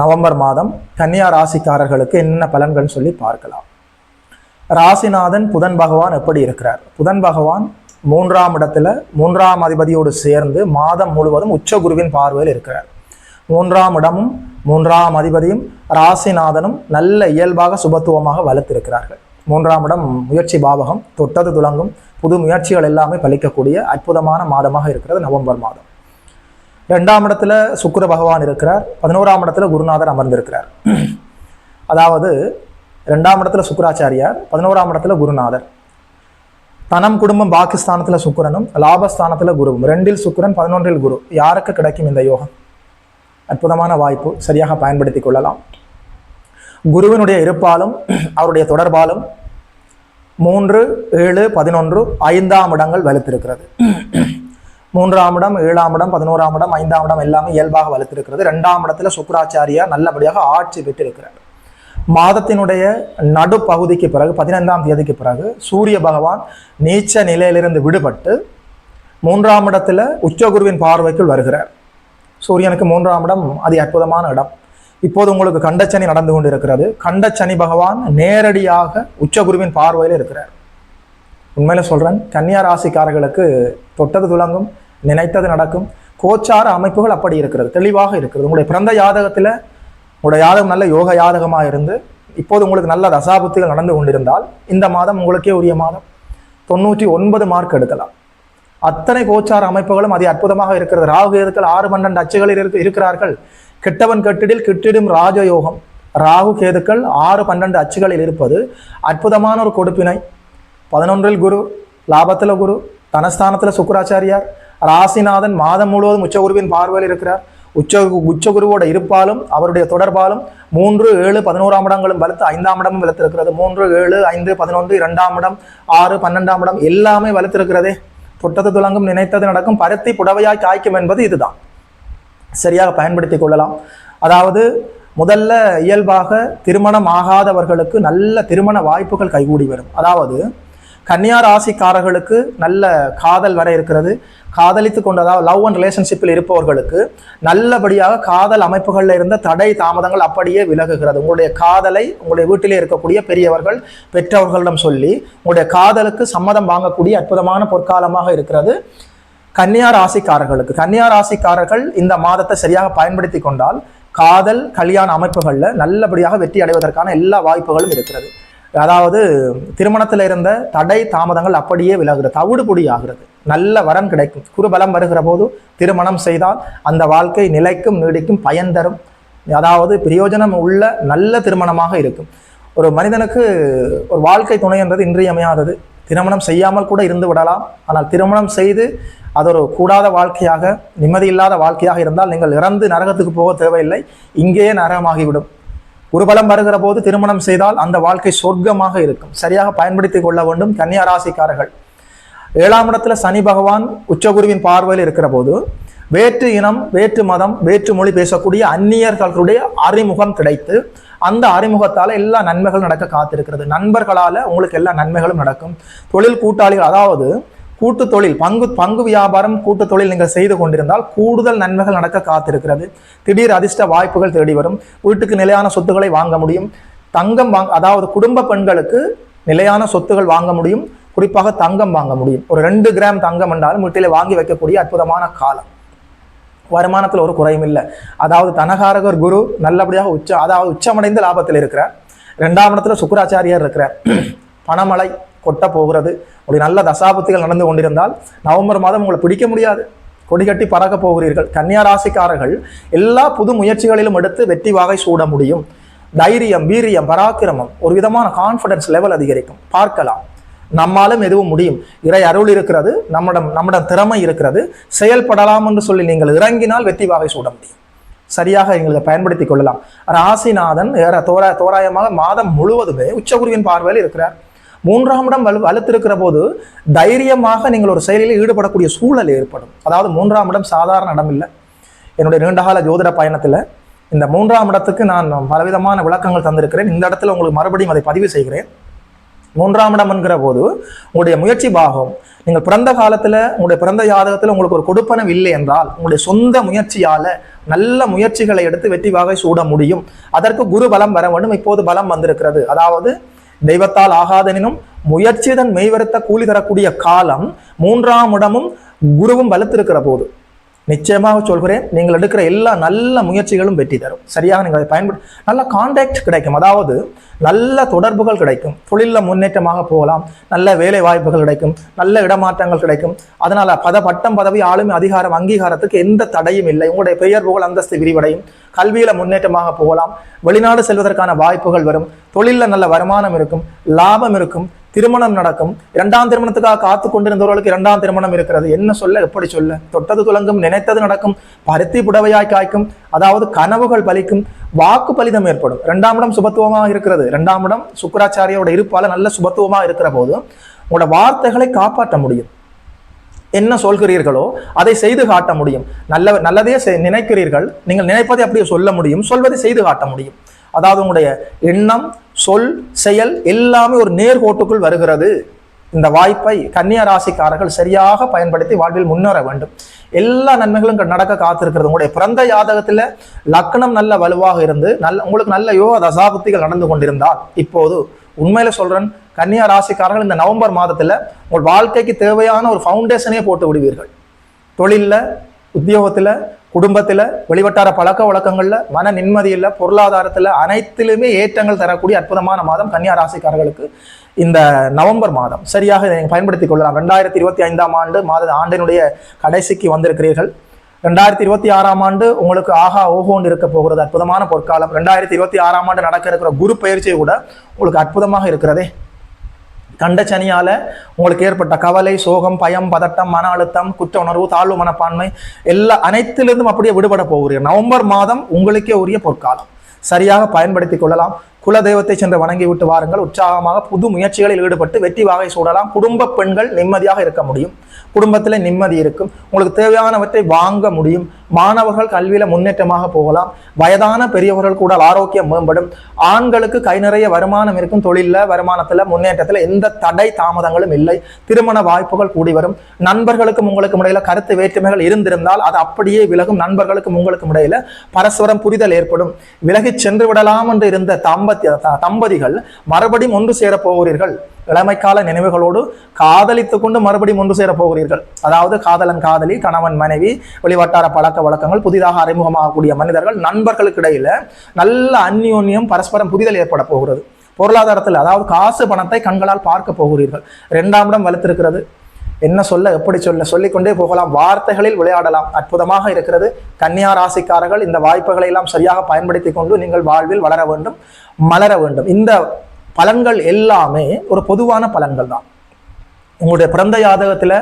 November மாதம் கன்னியா ராசிக்காரர்களுக்கு என்ன பலன்கள் சொல்லி பார்க்கலாம். ராசிநாதன் புதன் பகவான் எப்படி இருக்கிறார்? புதன் பகவான் மூன்றாம் இடத்துல மூன்றாம் அதிபதியோடு சேர்ந்து மாதம் முழுவதும் உச்ச குருவின் பார்வையில் இருக்கிறார். மூன்றாம் இடமும் மூன்றாம் அதிபதியும் ராசிநாதனும் நல்ல இயல்பாக சுபத்துவமாக வளர்த்திருக்கிறார்கள். மூன்றாம் இடம் முயற்சி பாவகம் தொட்டது துலங்கும் புது முயற்சிகள் எல்லாமே பலிக்கக்கூடிய அற்புதமான மாதமாக இருக்கிறது நவம்பர் மாதம். ரெண்டாம் இடத்துல சுக்கர பகவான் இருக்கிறார் பதினோராம் இடத்துல குருநாதர் அமர்ந்திருக்கிறார். அதாவது ரெண்டாம் இடத்துல சுக்கராச்சாரியார் பதினோராம் இடத்துல குருநாதர். தனம் குடும்பம் பாகிஸ்தானத்தில் சுக்கிரனும் லாபஸ்தானத்தில் குருவும். ரெண்டில் சுக்கிரன் பதினொன்றில் குரு. யாருக்கு கிடைக்கும் இந்த யோகம்? அற்புதமான வாய்ப்பு சரியாக பயன்படுத்திக் கொள்ளலாம். குருவினுடைய இருப்பாலும் அவருடைய தொடர்பாலும் மூன்று ஏழு பதினொன்று ஐந்தாம் இடங்கள் வலுத்திருக்கிறது. மூன்றாம் இடம் ஏழாம் இடம் பதினோராம் இடம் ஐந்தாம் இடம் எல்லாமே இயல்பாக வலுத்திருக்கிறது ரெண்டாம் இடத்துல சுக்கராச்சாரியா நல்லபடியாக ஆட்சி பெற்றிருக்கிறார். மாதத்தினுடைய நடுப்பகுதிக்கு பிறகு பதினைந்தாம் தேதிக்கு பிறகு சூரிய பகவான் நீச்ச நிலையிலிருந்து விடுபட்டு மூன்றாம் இடத்துல உச்சகுருவின் பார்வைக்குள் வருகிறார். சூரியனுக்கு மூன்றாம் இடம் அதி அற்புதமான இடம். இப்போது உங்களுக்கு கண்டச்சனி நடந்து கொண்டு இருக்கிறது கண்டச்சனி பகவான் நேரடியாக உச்சகுருவின் பார்வையில் இருக்கிறார். உண்மையில சொல்றேன் கன்னியா ராசிக்காரர்களுக்கு தொட்டது துலங்கும். நினைத்தது நடக்கும். கோச்சார அமைப்புகள் அப்படி இருக்கிறது. தெளிவாக இருக்கிறது. உங்களுடைய பிறந்த யாதகத்தில் உங்களுடைய யாதகம் நல்ல யோக யாதகமாக இருந்து இப்போது உங்களுக்கு நல்ல தசாபுத்திகள் நடந்து கொண்டிருந்தால் இந்த மாதம் உங்களுக்கே உரிய மாதம். தொண்ணூற்றி ஒன்பது மார்க் எடுக்கலாம். அத்தனை கோச்சார அமைப்புகளும் அது அற்புதமாக இருக்கிறது. ராகு கேதுக்கள் ஆறு பன்னெண்டு அச்சுகளில் இருக்கு இருக்கிறார்கள். கெட்டவன் கெட்டிடில் கிட்டிடும் ராஜயோகம். ராகு கேதுக்கள் ஆறு பன்னெண்டு அச்சுகளில் இருப்பது அற்புதமான ஒரு கொடுப்பினை. பதினொன்றில் குரு லாபத்தில் குரு தனஸ்தானத்தில் சுக்கராச்சாரியார். ராசிநாதன் மாதம் முழுவதும் உச்சகுருவின் பார்வையில் இருக்கிறார். உச்ச உச்சகுருவோட இருப்பாலும் அவருடைய தொடர்பாலும் மூன்று ஏழு பதினோராம் இடங்களும் வலுத்து ஐந்தாம் இடமும் வலுத்திருக்கிறது. மூன்று ஏழு ஐந்து பதினொன்று இரண்டாம் இடம் ஆறு பன்னெண்டாம் இடம் எல்லாமே வலுத்திருக்கிறதே. தொட்டது துலங்கும் நினைத்தது நடக்கும் பருத்தி புடவையாய் காய்க்கும் என்பது இதுதான். சரியாக பயன்படுத்தி கொள்ளலாம். அதாவது முதல்ல இயல்பாக திருமணம் ஆகாதவர்களுக்கு நல்ல திருமண வாய்ப்புகள் கைகூடி வரும். அதாவது கன்னியா ராசிக்காரர்களுக்கு நல்ல காதல் வர இருக்கிறது. காதலித்து கொண்டதாக லவ் அண்ட் ரிலேஷன்ஷிப்பில் இருப்பவர்களுக்கு நல்லபடியாக காதல் அமைப்புகளில் இருந்த தடை தாமதங்கள் அப்படியே விலகுகிறது. உங்களுடைய காதலை உங்களுடைய வீட்டிலே இருக்கக்கூடிய பெரியவர்கள் பெற்றவர்களிடம் சொல்லி உங்களுடைய காதலுக்கு சம்மதம் வாங்கக்கூடிய அற்புதமான பொற்காலமாக இருக்கிறது கன்னியா ராசிக்காரர்களுக்கு. கன்னியா ராசிக்காரர்கள் இந்த மாதத்தை சரியாக பயன்படுத்தி கொண்டால் காதல் கல்யாண அமைப்புகளில் நல்லபடியாக வெற்றி அடைவதற்கான எல்லா வாய்ப்புகளும் இருக்கிறது. அதாவது திருமணத்தில் இருந்த தடை தாமதங்கள் அப்படியே விலகுறது தவிடு பொடி ஆகிறது. நல்ல வரன் கிடைக்கும். குருபலம் வருகிற போது திருமணம் செய்தால் அந்த வாழ்க்கை நிலைக்கும் நீடிக்கும் பயன் தரும். அதாவது பிரயோஜனம் உள்ள நல்ல திருமணமாக இருக்கும். ஒரு மனிதனுக்கு ஒரு வாழ்க்கை துணைன்றது இன்றியமையாதது. திருமணம் செய்யாமல் கூட இருந்து விடலாம். ஆனால் திருமணம் செய்து அது ஒரு கூடாத வாழ்க்கையாக நிம்மதி இல்லாத வாழ்க்கையாக இருந்தால் நீங்கள் இறந்து நரகத்துக்கு போக தேவையில்லை. இங்கேயே நரகமாகிவிடும். குருபலம் வருகிற போது திருமணம் செய்தால் அந்த வாழ்க்கை சொர்க்கமாக இருக்கும். சரியாக பயன்படுத்தி கொள்ள வேண்டும் கன்னியா ராசிக்காரர்கள் ஏழாம் இடத்துல சனி பகவான் உச்சகுருவின் பார்வையில் இருக்கிற போது வேற்று இனம் வேற்று மதம் வேற்று மொழி பேசக்கூடிய அந்நியர்களுடைய அறிமுகம் கிடைத்து அந்த அறிமுகத்தால் எல்லா நன்மைகளும் நடக்க காத்திருக்கிறது. நண்பர்களால் உங்களுக்கு எல்லா நன்மைகளும் நடக்கும். தொழில் கூட்டாளிகள் அதாவது கூட்டு தொழில் பங்கு பங்கு வியாபாரம் கூட்டு தொழில் நீங்கள் செய்து கொண்டிருந்தால் கூடுதல் நன்மைகள் நடக்க காத்திருக்கிறது. திடீர் அதிர்ஷ்ட வாய்ப்புகள் தேடி வரும். வீட்டுக்கு நிலையான சொத்துக்களை வாங்க முடியும். தங்கம் வாங்க அதாவது குடும்ப பெண்களுக்கு நிலையான சொத்துகள் வாங்க முடியும். குறிப்பாக தங்கம் வாங்க முடியும். ஒரு ரெண்டு கிராம் தங்கம் என்றாலும் வீட்டிலே வாங்கி வைக்கக்கூடிய அற்புதமான காலம். வருமானத்தில் ஒரு குறையும் இல்லை. அதாவது தனகாரகர் குரு நல்லபடியாக உச்ச அதாவது உச்சமடைந்த லாபத்தில் இருக்கிறார். ரெண்டாம் இடத்துல சுக்கராச்சாரியார் இருக்கிறார். பணமலை கொட்ட போகிறது. ஒரு நல்ல தசாபத்துகள் நடந்து கொண்டிருந்தால் நவம்பர் மாதம் உங்களை பிடிக்க முடியாது. கொடி கட்டி பறக்க போகிறீர்கள். கன்னியா ராசிக்காரர்கள் எல்லா புது முயற்சிகளிலும் எடுத்து வெற்றி வாகை சூட முடியும். தைரியம் வீரியம் பராக்கிரமம் ஒரு விதமான கான்ஃபிடன்ஸ் லெவல் அதிகரிக்கும். பார்க்கலாம். நம்மாலும் எதுவும் முடியும். இறை அருள் இருக்கிறது. நம்மிடம் நம்மிடம் திறமை இருக்கிறது. செயல்படலாம் என்று சொல்லி நீங்கள் இறங்கினால் வெற்றி வாகை சூட முடியும். சரியாக எங்களை பயன்படுத்திக் கொள்ளலாம். ராசிநாதன் ஏற தோரா தோராயமாக மாதம் முழுவதுமே உச்சகுருவின் பார்வையில் இருக்கிறார். மூன்றாம் இடம் வலு வலுத்திருக்கிற போது தைரியமாக நீங்கள் ஒரு செயலில் ஈடுபடக்கூடிய சூழல் ஏற்படும். அதாவது மூன்றாம் இடம் சாதாரண இடம் இல்லை. என்னுடைய நீண்டகால ஜோதிட பயணத்தில் இந்த மூன்றாம் இடத்துக்கு நான் பலவிதமான விளக்கங்கள் தந்திருக்கிறேன். இந்த இடத்துல உங்களுக்கு மறுபடியும் அதை பதிவு செய்கிறேன். மூன்றாம் இடம் என்கிற போது உங்களுடைய முயற்சி பாகம் நீங்கள் பிறந்த காலத்தில் உங்களுடைய பிறந்த ஜாதகத்தில் உங்களுக்கு ஒரு கொடுப்பனம் இல்லை என்றால் உங்களுடைய சொந்த முயற்சியால் நல்ல முயற்சிகளை எடுத்து வெற்றி வாகை சூட முடியும். அதற்கு குரு பலம் வர வேண்டும். இப்போது பலம் வந்திருக்கிறது. அதாவது தெய்வத்தால் ஆகாதெனினும் முயற்சியுடன் மெய்வருத்த கூலி தரக்கூடிய காலம் மூன்றாம் இடமும் குருவும் வலுத்திருக்கிற போது. நிச்சயமாக சொல்கிறேன் நீங்கள் எடுக்கிற எல்லா நல்ல முயற்சிகளும் வெற்றி தரும். சரியாக நீங்கள் அதை பயன்படு நல்ல கான்டாக்ட் கிடைக்கும். அதாவது நல்ல தொடர்புகள் கிடைக்கும். தொழிலில் முன்னேற்றமாக போகலாம். நல்ல வேலை வாய்ப்புகள் கிடைக்கும். நல்ல இடமாற்றங்கள் கிடைக்கும். அதனால் பத பட்டம் பதவி ஆளுமை அதிகாரம் அங்கீகாரத்துக்கு எந்த தடையும் இல்லை. உங்களுடைய பெயர் புகழ் அந்தஸ்து விரிவடையும். கல்வியில் முன்னேற்றமாக போகலாம். வெளிநாடு செல்வதற்கான வாய்ப்புகள் வரும். தொழிலில் நல்ல வருமானம் இருக்கும். லாபம் இருக்கும். திருமணம் நடக்கும். இரண்டாம் திருமணத்துக்காக காத்து கொண்டிருந்தவர்களுக்கு இரண்டாம் திருமணம் இருக்கிறது. என்ன சொல்ல எப்படி சொல்ல? தொட்டது துலங்கும் நினைத்தது நடக்கும் பருத்தி புடவையாய் காய்க்கும் அதாவது கனவுகள் பலிக்கும் வாக்கு பலிதம் ஏற்படும். இரண்டாம் இடம் சுபத்துவமாக இருக்கிறது. இரண்டாம் இடம் சுக்கராச்சாரியோட இருப்பால நல்ல சுபத்துவமாக இருக்கிற போது உங்களோட வார்த்தைகளை காப்பாற்ற முடியும். என்ன சொல்கிறீர்களோ அதை செய்து காட்ட முடியும். நல்ல நல்லதே செய்- நினைக்கிறீர்கள். நீங்கள் நினைப்பதை அப்படியே சொல்ல முடியும். சொல்வதை செய்து காட்ட முடியும். அதாவது உங்களுடைய எண்ணம் சொல் செயல் எல்லாமே ஒரு நேர்கோட்டுக்குள் வருகிறது. இந்த வாய்ப்பை கன்னியா ராசிக்காரர்கள் சரியாக பயன்படுத்தி வாழ்வில் முன்னேற வேண்டும். எல்லா நன்மைகளும் நடக்க காத்திருக்கிறது. உங்களுடைய பிறந்த ஜாதகத்துல லக்னம் நல்ல வலுவாக இருந்து நல்ல உங்களுக்கு நல்ல யோக தசாபுத்திகள் நடந்து கொண்டிருந்தால் இப்போது உண்மையில சொல்றேன் கன்னியா ராசிக்காரர்கள் இந்த நவம்பர் மாதத்துல உங்கள் வாழ்க்கைக்கு தேவையான ஒரு ஃபவுண்டேஷனே போட்டு விடுவீர்கள். தொழில்ல உத்தியோகத்தில் குடும்பத்தில் வெளிவட்டார பழக்க வழக்கங்களில் மன நிம்மதியில் பொருளாதாரத்தில் அனைத்திலுமே ஏற்றங்கள் தரக்கூடிய அற்புதமான மாதம் கன்னியா ராசிக்காரர்களுக்கு இந்த நவம்பர் மாதம். சரியாக இதை நீங்கள் பயன்படுத்திக் கொள்ளலாம். ரெண்டாயிரத்தி இருபத்தி ஐந்தாம் ஆண்டு மாத ஆண்டினுடைய கடைசிக்கு வந்திருக்கிறீர்கள். ரெண்டாயிரத்தி இருபத்தி ஆறாம் ஆண்டு உங்களுக்கு ஆகா ஓஹோன்னு இருக்க போகிறது. அற்புதமான பொற்காலம். ரெண்டாயிரத்தி இருபத்தி ஆறாம் ஆண்டு நடக்க இருக்கிற குரு பயிற்சி கூட உங்களுக்கு அற்புதமாக இருக்கிறதே. கண்ட சனியால் உங்களுக்கு ஏற்பட்ட கவலை சோகம் பயம் பதட்டம் மன அழுத்தம் குற்ற உணர்வு தாழ்வு மனப்பான்மை எல்லா அனைத்திலிருந்தும் அப்படியே விடுபட போகிறீர்கள். நவம்பர் மாதம் உங்களுக்கே உரிய பொற்காலம். சரியாக பயன்படுத்திக் கொள்ளலாம். குல தெய்வத்தை சென்று வணங்கி விட்டு வாருங்கள். உற்சாகமாக புது முயற்சிகளில் ஈடுபட்டு வெற்றி வாகை சூடலாம். குடும்ப பெண்கள் நிம்மதியாக இருக்க முடியும். குடும்பத்தில் நிம்மதி இருக்கும். உங்களுக்கு தேவையானவற்றை வாங்க முடியும். மாணவர்கள் கல்வியில முன்னேற்றமாக போகலாம். வயதான பெரியவர்கள் கூட ஆரோக்கியம் மேம்படும். ஆண்களுக்கு கை நிறைய வருமானம் இருக்கும். தொழிலில் வருமானத்தில் முன்னேற்றத்தில் எந்த தடை தாமதங்களும் இல்லை. திருமண வாய்ப்புகள் கூடி வரும். நண்பர்களுக்கும் உங்களுக்கும் இடையில கருத்து வேற்றுமைகள் இருந்திருந்தால் அது அப்படியே விலகும். நண்பர்களுக்கும் உங்களுக்கும் இடையில பரஸ்பரம் புரிதல் ஏற்படும். விலகிச் சென்று விடலாம் என்று இருந்த தம்பதி தம்பதிகள் மறுபடியும் ஒன்று சேரப் போகிறீர்கள். இளமைக்கால நினைவுகளோடு காதலித்து கொண்டு மறுபடியும் ஒன்று சேரப் போகிறீர்கள். அதாவது காதலன் காதலி கணவன் மனைவி வெளிவட்டார பழக்க வழக்கங்கள் புதிதாக அறிமுகமாகக்கூடிய மனிதர்கள் நண்பர்களுக்கு இடையில நல்ல அந்யோன்யம் பரஸ்பரம் புரிதல் ஏற்பட போகிறது. பொருளாதாரத்தில் அதாவது காசு பணத்தை கண்களால் பார்க்க போகிறீர்கள். இரண்டாம் இடம் வலுத்திருக்கிறது. என்ன சொல்ல எப்படி சொல்ல சொல்லிக்கொண்டே போகலாம். வார்த்தைகளில் விளையாடலாம். அற்புதமாக இருக்கிறது. கன்னியா ராசிக்காரர்கள் இந்த வாய்ப்புகளை எல்லாம் சரியாக பயன்படுத்தி கொண்டு நீங்கள் வாழ்வில் வளர வேண்டும் மலர வேண்டும். இந்த பலன்கள் எல்லாமே ஒரு பொதுவான பலன்கள் தான். உங்களுடைய பிறந்த ஜாதகத்தில்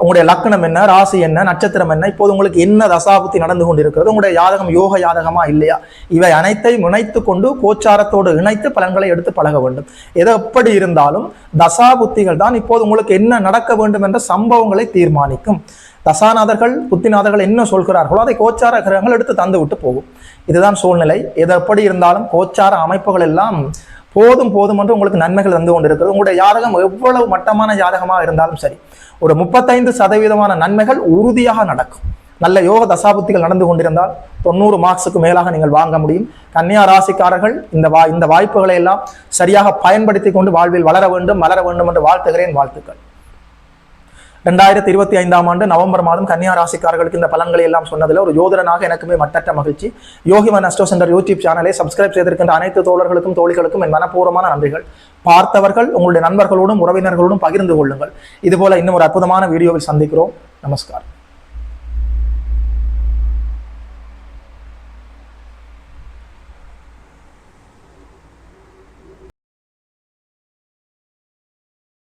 உங்களுடைய லக்னம் என்ன ராசி என்ன நட்சத்திரம் என்ன இப்போது உங்களுக்கு என்ன தசாபுத்தி நடந்து கொண்டிருக்கிறது உங்களுடைய யாதகம் யோக யாதகமா இல்லையா? இவை அனைத்தையும் இணைத்து கொண்டு கோச்சாரத்தோடு இணைத்து பலன்களை எடுத்து பழக வேண்டும். எது எப்படி இருந்தாலும் தசாபுத்திகள் தான் இப்போது உங்களுக்கு என்ன நடக்க வேண்டும் என்ற சம்பவங்களை தீர்மானிக்கும். தசாநாதர்கள் புத்திநாதர்கள் என்ன சொல்கிறார்களோ அதை கோச்சார கிரகங்கள் எடுத்து தந்து விட்டு போகும். இதுதான் சூழ்நிலை. எது எப்படி இருந்தாலும் கோச்சார அமைப்புகள் எல்லாம் போதும் போதும் என்று உங்களுக்கு நன்மைகள் வந்து கொண்டிருக்கிறது. உங்களுடைய ஜாதகம் எவ்வளவு மட்டமான ஜாதகமாக இருந்தாலும் சரி ஒரு முப்பத்தைந்து சதவீதமான நன்மைகள் உறுதியாக நடக்கும். நல்ல யோக தசாபுத்திகள் நடந்து கொண்டிருந்தால் தொண்ணூறு மார்க்ஸுக்கு மேலாக நீங்கள் வாங்க முடியும். கன்னியா ராசிக்காரர்கள் இந்த வா இந்த வாய்ப்புகளை எல்லாம் சரியாக பயன்படுத்தி கொண்டு வாழ்வில் வளர வேண்டும் மலர வேண்டும் என்று வாழ்த்துகிறேன் வாழ்த்துக்கள். ரெண்டாயிரத்தி இருபத்தி ஐந்தாம் ஆண்டு நவம்பர் மாதம் கன்னியா ராசிக்காரர்களுக்கு இந்த பலன்களை எல்லாம் சொன்னதில் ஒரு ஜோதிடனாக எனக்குமே மட்டற்ற மகிழ்ச்சி. யோகிமன் அஸ்டோ சென்டர் யூடியூப் சேனலை சப்ஸ்கிரைப் செய்திருக்கின்ற அனைத்து தோழர்களுக்கும் தோழிகளுக்கும் என் மனப்பூர்வமான நன்றிகள். பார்த்தவர்கள் உங்களுடைய நண்பர்களோடும் உறவினர்களோடும் பகிர்ந்து கொள்ளுங்கள். இதுபோல இன்னும் ஒரு அற்புதமான வீடியோவில் சந்திக்கிறோம். நமஸ்காரம்.